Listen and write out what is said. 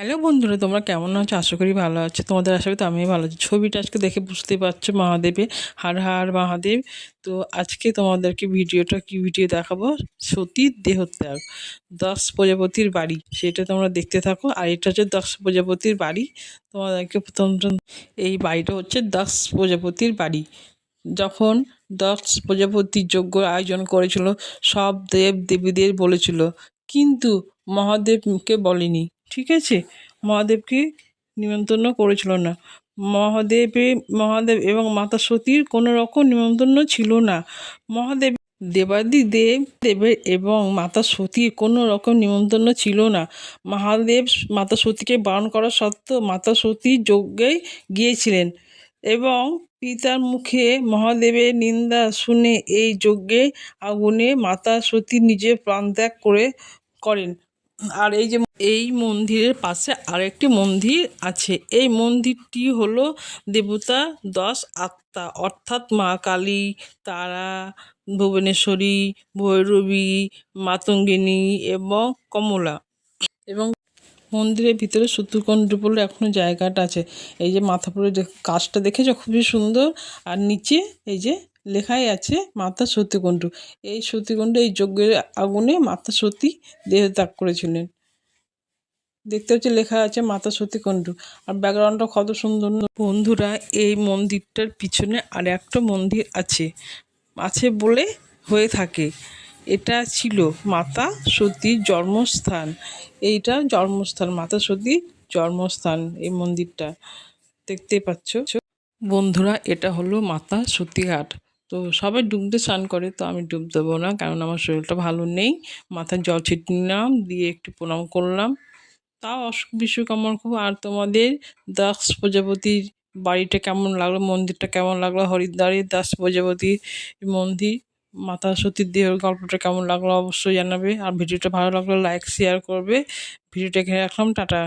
Hello বন্ধুরা, তোমরা কেমন আছো? আশা করি ভালো আছো। তোমাদের আশা করি তো আমি ভালো আছি। ছবিটা আজকে দেখে বুঝতে পারছ মহাদেবে হার হার মহাদেব। তো আজকে তোমাদেরকে ভিডিওটা কি ভিডিও দেখাবো? সতীর দেহত্যাগ। দশ প্রজাপতির বাড়ি। সেটা তোমরা দেখতে থাকো। আর এটা হচ্ছে দশ প্রজাপতির বাড়ি। তোমাদেরকে প্রথম এই বাড়িটা হচ্ছে দশ প্রজাপতির বাড়ি। যখন দশ প্রজাপতির যজ্ঞ আয়োজন করেছিল, সব দেব দেবীদের বলেছিল। কিন্তু মহাদেবকে বলেনি। ঠিক আছে? মহাদেবকে নিমন্ত্রণ করেছিল না। মহাদেবে, মহাদেব এবং মাতা সতীর কোনো রকম নিমন্ত্রণ ছিল না। মহাদেব, দেবাদি দেব দেবের এবং মাতা সতীর কোনো রকম নিমন্ত্রণ ছিল না। মহাদেব মাতা সতীকে বারণ করা সত্ত্বেও মাতা সতী যজ্ঞে গিয়েছিলেন এবং পিতার মুখে মহাদেবের নিন্দা শুনে এই যজ্ঞে আগুনে মাতা সতী নিজে প্রাণত্যাগ করে করেন। আর এই যে এই মন্দিরের পাশে আরেকটি মন্দির আছে। এই মন্দিরটি হলো দেবতা দশ আত্মা, অর্থাৎ মা কালী, তারা, ভুবনেশ্বরী, ভৈরবী, মাতঙ্গিনী এবং কমলা। এবং মন্দিরের ভিতরে সত্যকুণ্ড বলে এখনও জায়গাটা আছে। এই যে মাথাপুরে যে কাজটা দেখেছ খুবই সুন্দর। আর নিচে এই যে লেখাই আছে মাতা সতীকুণ্ড। এই সতীকুণ্ড এই যজ্ঞের আগুনে মাতা সতী দেহ ত্যাগ করেছিলেন। দেখতে হচ্ছে লেখা আছে, মাতা সতীকুণ্ড আর ব্যাকগ্রাউন্ডটা কত সুন্দর। বন্ধুরা, এই মন্দিরটার পিছনে আর একটা মন্দির আছে। আছে বলে হয়ে থাকে। এটা ছিল মাতা সতীর জন্মস্থান। এইটা জন্মস্থান, মাতা সতীর জন্মস্থান এই মন্দিরটা। দেখতে পাচ্ছ। বন্ধুরা, এটা হলো মাতা সতীঘাট তো সবাই ডুবতে স্নান করে, তো আমি ডুব দেবো না, কারণ আমার শরীরটা ভালো নেই। মাথায় জল ছিটিয়ে নিলাম, দিয়ে একটু প্রণাম করলাম। তাও অসুখ বিশ্বকর্মার খুব আর তোমাদের দাস প্রজাপতির বাড়িটা কেমন লাগল, মন্দিরটা কেমন লাগল হরিদ্বারের দাস প্রজাপতির মন্দির, মাতা সতীর দেহের গল্পটা কেমন লাগল অবশ্যই জানাবে, আর ভিডিওটা ভালো লাগলে লাইক শেয়ার করবে, ভিডিওটা এখানে রাখলাম, টাটা।